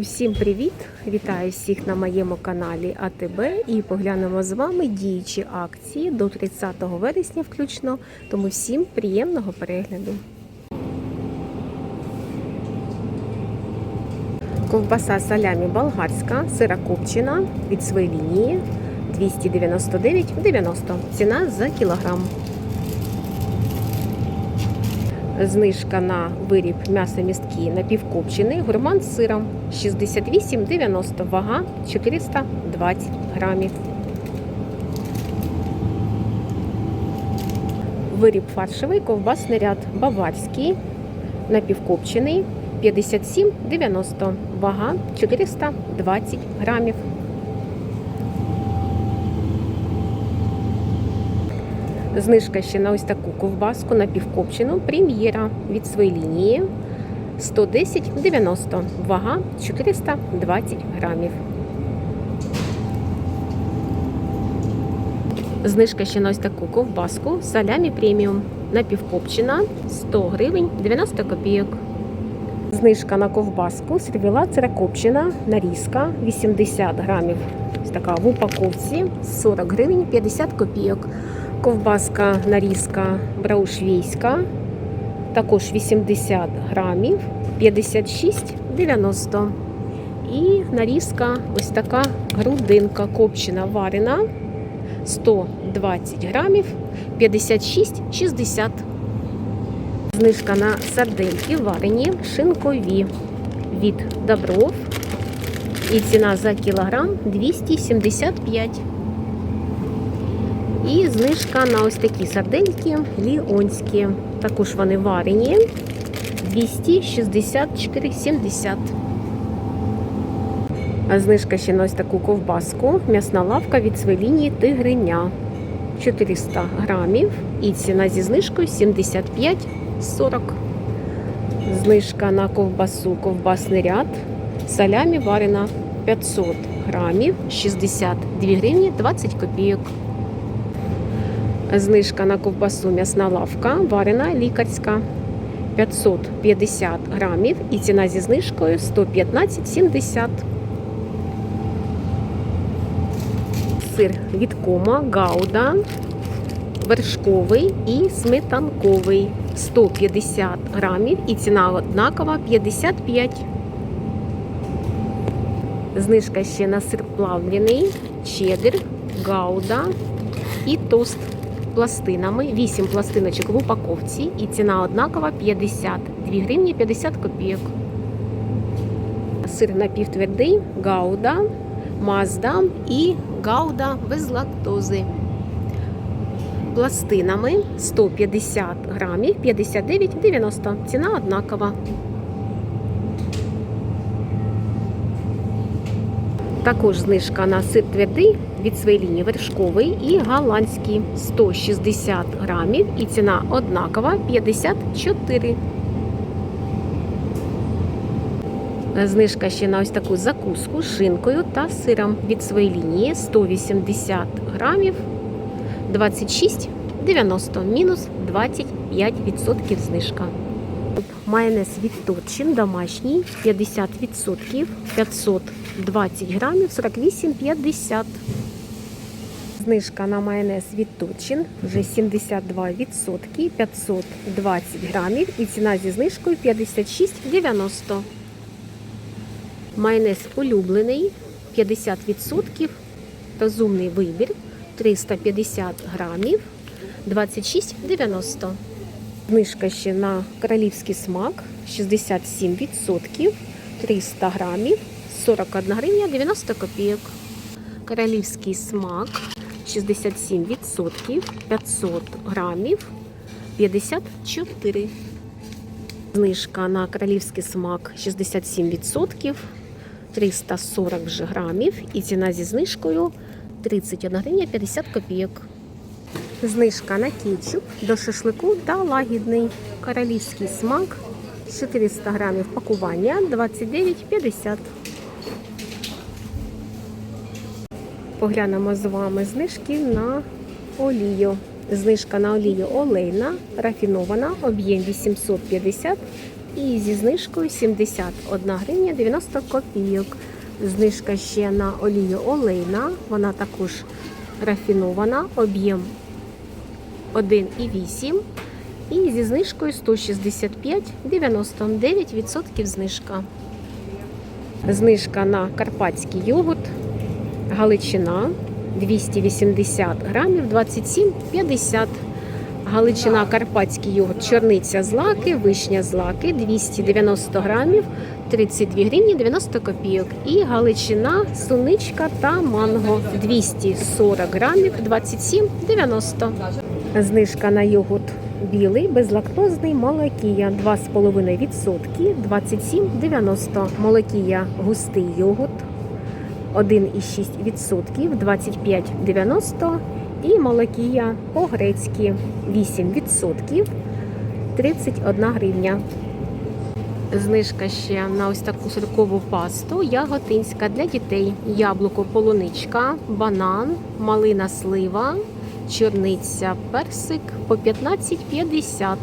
Усім привіт! Вітаю всіх на моєму каналі АТБ і поглянемо з вами діючі акції до 30 вересня включно. Тому всім приємного перегляду. Ковбаса салямі болгарська, сира копчена від своєї лінії 299,90. Ціна за кілограм. Знижка на виріб м'ясо місткі напівкопчений, гурман з сиром 68,90, вага 420 грамів. Виріб фаршевий, ковбасний ряд баварський, напівкопчений 57,90, вага 420 грамів. Знижка ще на ось таку ковбаску напівкопчену прем'єра від своєї лінії 110,90, вага 420 грамів. Знижка ще на ось таку ковбаску салямі преміум напівкопчена 100 гривень 90 копійок. Знижка на ковбаску сервіла цирокопчена нарізка 80 грамів. Така в упаковці 40 гривень 50 копійок. Ковбаска нарізка браушвійська, також 80 грамів, 56,90. І нарізка ось така грудинка копчена варена 120 грамів, 56,60. Знижка на сардельки варені шинкові від Добров. І ціна за кілограм 275. І знижка на ось такі сардельки ліонські. Також вони варені 264,70. А знижка ще на ось таку ковбаску. М'ясна лавка від своєї лінії тигриня 400 грамів. І ціна зі знижкою 75,40. Знижка на ковбасу, ковбасний ряд. Салямі варена 500 грамів, 62 гривні 20 копійок. Знижка на ковбасу м'ясна лавка, варена лікарська 550 грамів і ціна зі знижкою 115,70. Сир від кома, гауда, вершковий і сметанковий 150 грамів і ціна однакова 55. Знижка ще на сир плавлений, чеддер, гауда і тост пластинами, 8 пластиночок в упаковці і ціна однакова 52 гривні 50 копійок. Сир напівтвердий, гауда, мазда і гауда без лактози. Пластинами 150 грамів 59,90. Ціна однакова. Також знижка на сир твердий від своєї лінії вершковий і голландський 160 грамів і ціна однакова 54. Знижка ще на ось таку закуску з шинкою та сиром від своєї лінії 180 грамів 26,90 мінус 25% знижка. Майонез від Торчин домашній 50%, 520 грамів 48,50. Знижка на майонез від Торчин вже 72%, 520 грамів і ціна зі знижкою 56,90. Майонез улюблений 50%, розумний вибір 350 грамів 26,90. Знижка ще на королівський смак 67%, 300 грамів, 41 гривня 90 копійок. Королівський смак 67%, 500 грамів, 54. Знижка на королівський смак 67%, 340 вже грамів і ціна зі знижкою 31 гривня 50 копійок. Знижка на кетчуп до шашлику та лагідний королівський смак 400 грамів пакування 29,50. Поглянемо з вами знижки на олію. Знижка на олію олейна, рафінована, об'єм 850 І зі знижкою 71 гривня 90 копійок. Знижка ще на олію олейна. Вона також рафінована, об'єм 1,8. І зі знижкою 165 99% знижка. Знижка на карпатський йогурт Галичина 280 грамів 27,50. Галичина Карпатський йогурт, чорниця злаки, вишня злаки 290 грамів 32 гривні 90 копійок. І Галичина суничка та манго 240 грамів 27,90. Знижка на йогурт білий, безлактозний молокія 2,5%, 27,90. Молокія густий йогурт 1,6%, 25,90. І молокія по-грецьки 8%, 31 гривня. Знижка ще на ось таку сиркову пасту яготинська для дітей. Яблуко, полуничка, банан, малина слива, чорниця, персик по 15,50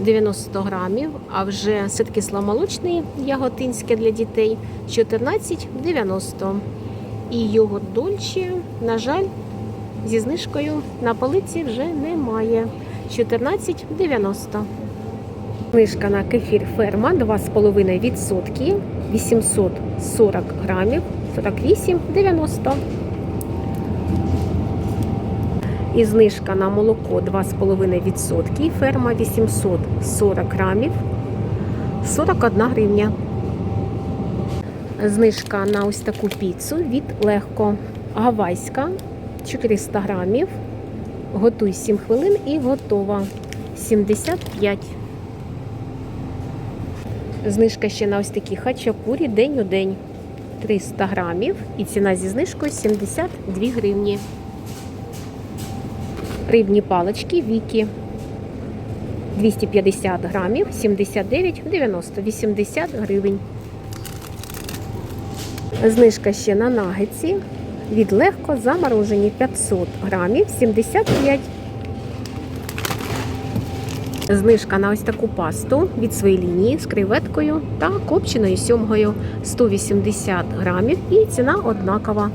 90 грамів. А вже сир кисломолочний яготинське для дітей 14,90. І йогурт дольче, на жаль, зі знижкою на полиці вже немає. 14,90. Знижка на кефір ферма 2,5%, 840 грамів, 48,90. І знижка на молоко 2,5%, ферма 840 грамів, 41 гривня. Знижка на ось таку піцу від легко. Гавайська 400 грамів. Готуй 7 хвилин і готова. 75. Знижка ще на ось такі хачапурі день у день. 300 грамів. І ціна зі знижкою 72 гривні. Рибні палички Вікі. 250 грамів, 79,90, 80 гривень. Знижка ще на нагетсі від легко заморожені 500 грамів 75. Знижка на ось таку пасту від своєї лінії з креветкою та копченою сьомгою 180 грамів і ціна однакова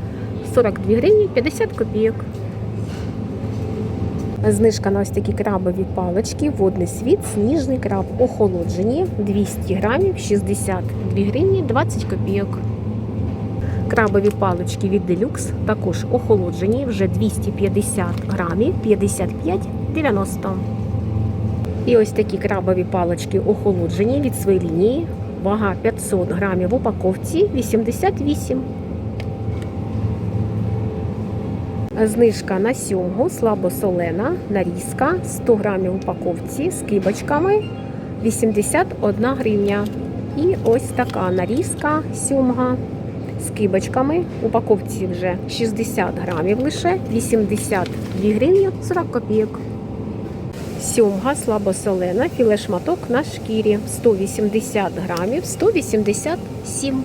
42 гривні 50 копійок. Знижка на ось такі крабові палички, водний світ, сніжний краб охолоджені 200 грамів 62 гривні 20 копійок. Крабові палички від Deluxe також охолоджені вже 250 грамів 55,90. І ось такі крабові палички охолоджені від своєї лінії. Вага 500 грамів в упаковці 88. Знижка на сьомгу слабосолена нарізка 100 грамів упаковці з кибочками 81 гривня. І ось така нарізка сьомга з кибочками. Упаковці вже 60 грамів лише 82 гривні 40 копійок. Сьомга слабосолена, філе шматок на шкірі 180 грамів 187.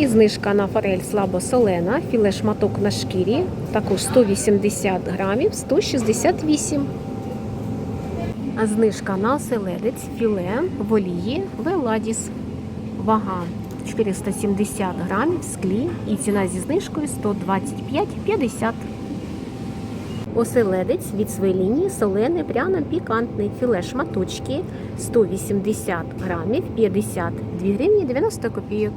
І знижка на форель слабосолена, філе шматок на шкірі, також 180 грамів 168. А знижка на оселедець філе в олії Веладіс. Вага 470 грамів склі і ціна зі знижкою 125,50. Оселедець від своєї лінії солений, пряно пікантний філе шматочки 180 грамів 52 гривні 90 копійок.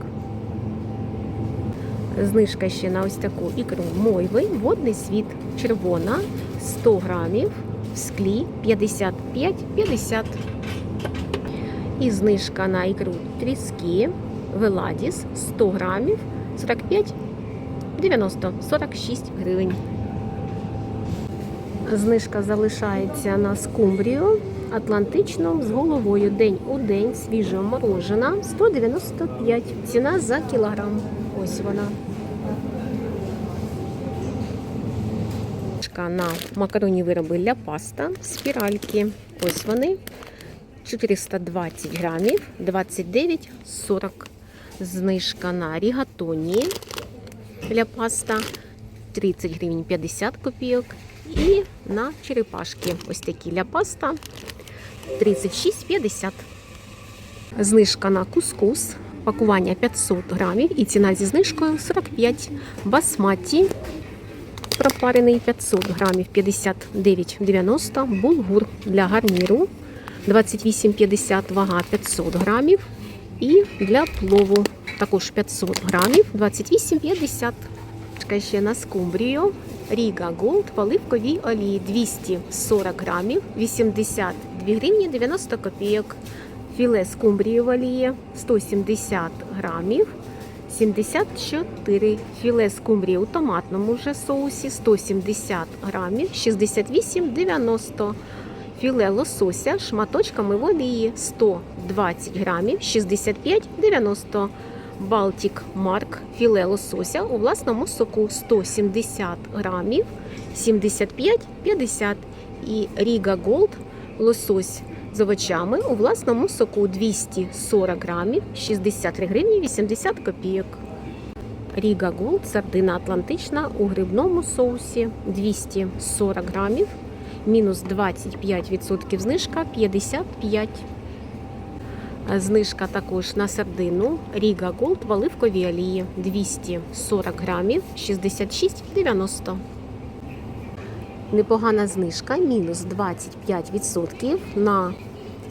Знижка ще на ось таку ікру мойви, водний світ червона 100 грамів в склі 55,50. І знижка на ікру тріски Веладіс 100 грамів 45,90 46 гривень. Знижка залишається на скумбрію Атлантичну з головою день у день свіжого морожена 195. Ціна за кілограм. Ось вона. На макаронні вироби для паста спіральки. Ось вони. 420 грамів, 29,40. Знижка на рігатоні для паста 30 гривень 50 копійок. І на черепашки ось такі для паста 36,50. Знижка на кускус. Пакування 500 грамів і ціна зі знижкою 45. Басматі пропарений 500 грамів 59,90. Булгур для гарніру 28,50 вага 500 грамів. І для плову також 500 грамів 28,50. Чекай ще на скумбрію. Ріга Голд в оливковій олії 240 грамів 82 гривні 90 копійок. Філе скумбрії в олії 170 грамів 74. Філе скумбрії у томатному вже соусі 170 грамів 68,90. Філе лосося шматочками в олії 120 грамів 65,90. Балтік Марк філе лосося у власному соку 170 грамів 75,50. І Ріга Голд лосось з овочами у власному соку 240 грамів 63 гривні 80 копійок. Ріга Голд сардина атлантична у грибному соусі 240 грамів, мінус 25% знижка 55. Знижка також на сардину Ріга Голд в оливковій олії 240 грамів 66,90. Непогана знижка, мінус 25% на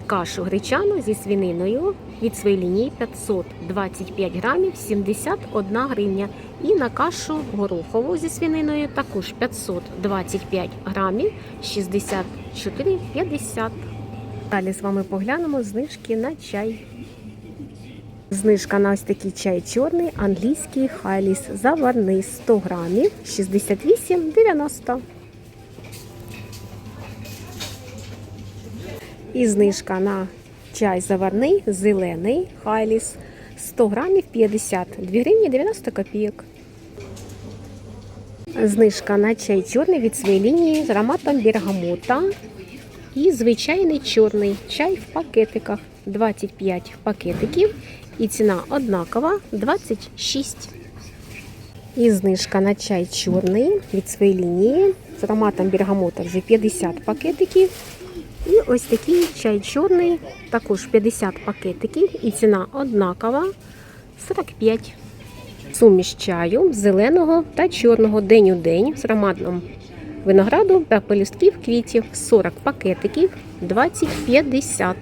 кашу гречану зі свининою від своєї лінії 525 грамів 71 гривня. І на кашу горохову зі свининою також 525 грамів 64,50. Далі з вами поглянемо знижки на чай. Знижка на ось такий чай чорний, англійський хайліс заварний 100 грамів 68,90. І знижка на чай заварний, зелений хайліс 100 грамів 52 гривні 90 копійок. Знижка на чай чорний від своєї лінії з ароматом бергамота. І звичайний чорний чай в пакетиках 25 пакетиків. І ціна однакова 26. І знижка на чай чорний від своєї лінії з ароматом бергамота вже 50 пакетиків. І ось такий чай чорний, також 50 пакетиків, і ціна однакова 45. Суміш чаю зеленого та чорного день у день з ароматом винограду та пелюстків квітів 40 пакетиків 20,50.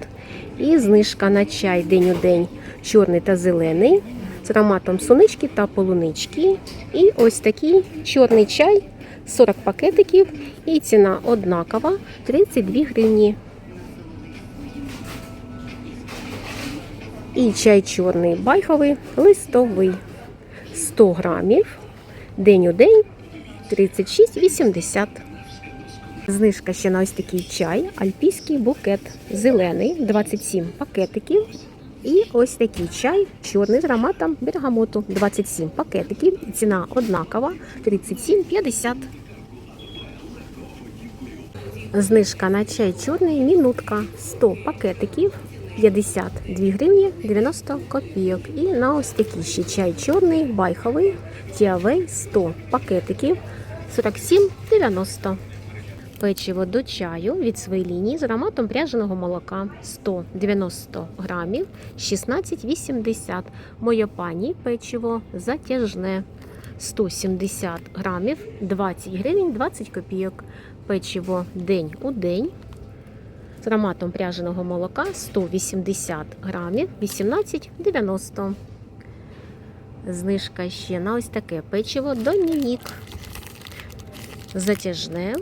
І знижка на чай день у день чорний та зелений з ароматом сунички та полунички. І ось такий чорний чай 40 пакетиків і ціна однакова 32 гривні. І чай чорний байховий листовий 100 грамів. День у день 36,80. Знижка ще на ось такий чай, альпійський букет зелений, 27 пакетиків. І ось такий чай, чорний з ароматом бергамоту, 27 пакетиків. Ціна однакова 37,50. Знижка на чай чорний мінутка 100 пакетиків 52 гривні 90 копійок. І на ось такий ще чай чорний, байховий, тіавей 100 пакетиків 47,90. Печиво до чаю від своєї лінії з ароматом пряженого молока 190 грамів 16,80. Моя пані печиво затяжне 170 грамів 20 гривень 20 копійок. Печиво день у день з ароматом пряженого молока 180 грамів 18,90. Знижка ще на ось таке печиво Домінік. Затяжне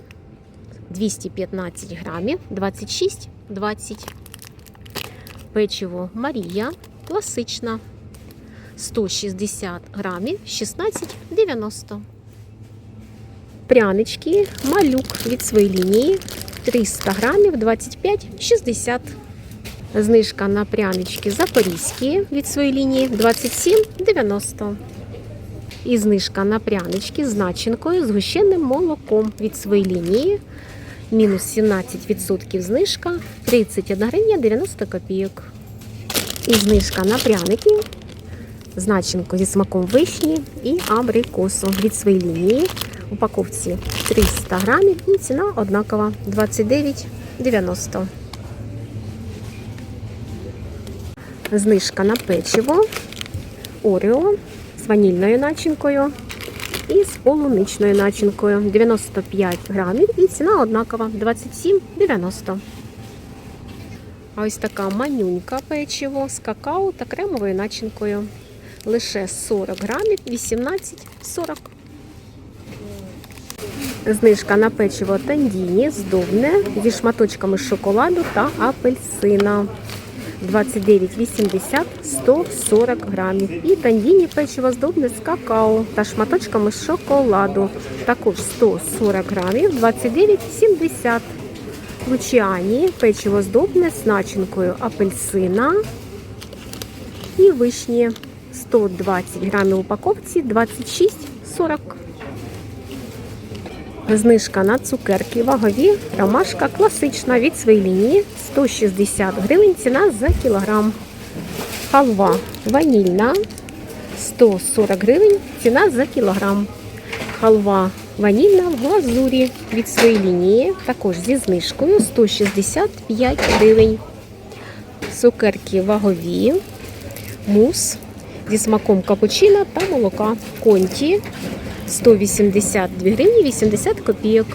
215 грамів 26,20. Печиво Марія класична 160 грамів 16,90. Прянички малюк від своєї лінії 300 грамів 25,60. Знижка на прянички запорізькі від своєї лінії 27,90. І знижка на прянички з начинкою з гущеним молоком від своєї лінії. Мінус 17% знижка 31 гривня 90 копійок. І знижка на пряники з зі смаком вишні і абрикосу від своєї лінії. Упаковці 300 грамів і ціна однакова 29,90. Знижка на печиво Орео з ванільною начинкою і з полуничною начинкою 95 грамів і ціна однакова 27,90. А ось така манюнька печиво з какао та кремовою начинкою. Лише 40 грамів 18,40. Знижка на печиво тандіні здобне зі шматочками шоколаду та апельсина. 29,80 140 грамів. І тандіні печиво здобне з какао та шматочками шоколаду. Також 140 грамів 29,70. Лучіані печиво здобне з начинкою апельсина і вишні. 120 грамів упаковці 26,40. Знижка на цукерки вагові. Ромашка класична від своєї лінії 160 гривень. Ціна за кілограм. Халва ванільна 140 гривень. Ціна за кілограм. Халва ванільна в глазурі від своєї лінії. Також зі знижкою 165 гривень. Цукерки вагові. Мус зі смаком капучино та молока. Конті 182 гривні 80 копійок.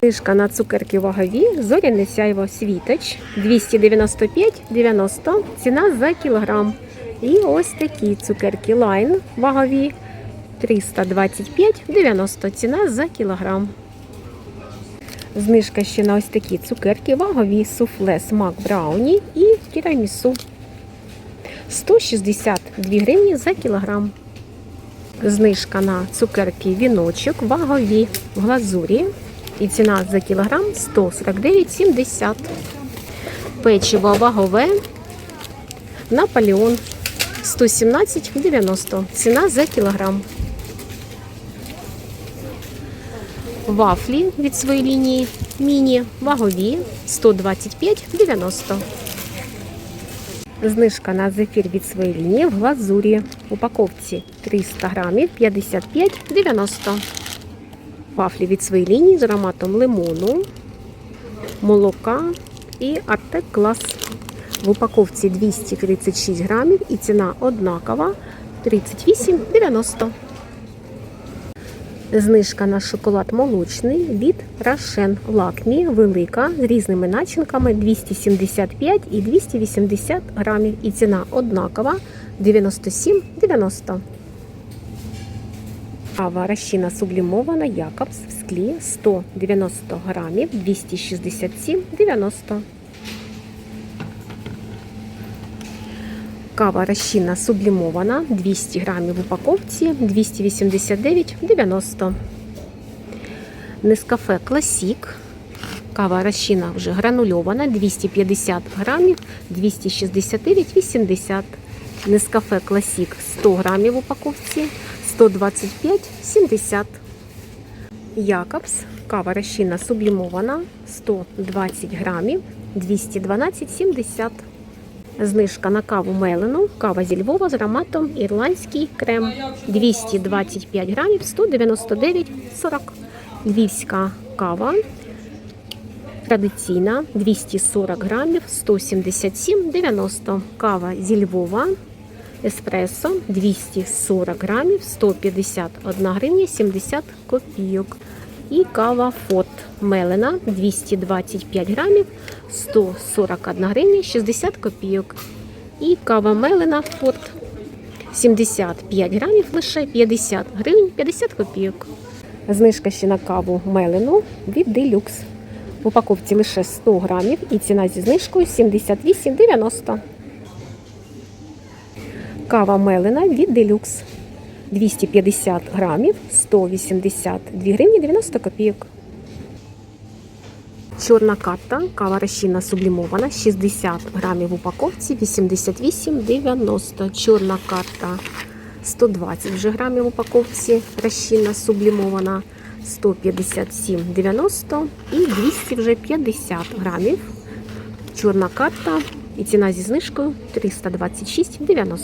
Знижка на цукерки вагові, зоряне сяйво світоч 295,90 ціна за кілограм. І ось такі цукерки лайн вагові 325,90 ціна за кілограм. Знижка ще на ось такі цукерки вагові суфле смак брауні і тірамісу 162 гривні за кілограм. Знижка на цукерки віночок вагові в глазурі. І ціна за кілограм 149,70. Печиво вагове Наполеон 117,90. Ціна за кілограм. Вафлі від своєї лінії міні вагові 125,90. Знижка на зефір від своєї лінії в глазурі. Упаковці 300 грамів 55,90. Вафлі від своєї лінії з ароматом лимону, молока і Артек Клас. В упаковці 236 грамів і ціна однакова 38,90. Знижка на шоколад молочний від Рошен Лакмі велика з різними начинками 275 і 280 грамів. І ціна однакова 97,90. Кава розчина сублімована Якобс в склі 190 грамів 267,90. Кава розчинна сублімована 200 грамів в упаковці 289,90. Нескафе Класік. Кава розчинна вже гранульована 250 грамів 269,80. Нескафе Класік 100 грамів в упаковці 125,70. Якобс. Кава розчинна сублімована 120 грамів 212,70. Знижка на каву Мелену, кава зі Львова з ароматом ірландський крем 225 грамів 199,40. Львівська кава традиційна 240 грамів 177,90. Кава зі Львова еспресо 240 грамів 151 гривня 70 копійок. І кава Фот Мелена 225 грамів 141 гривня 60 копійок. І кава Мелена Фот 75 грамів лише 50 гривень 50 копійок. Знижка ще на каву Мелену від Делюкс. В упаковці лише 100 грамів і ціна зі знижкою 78,90. Кава Мелена від Делюкс. 250 грамів, 182 гривні 90 копійок. Чорна карта, кава розчинна сублімована, 60 грамів в упаковці, 88,90. Чорна карта 120 вже грамів в упаковці, розчинна сублімована, 157,90 і 200 вже 50 грамів. Чорна карта і ціна зі знижкою 326,90.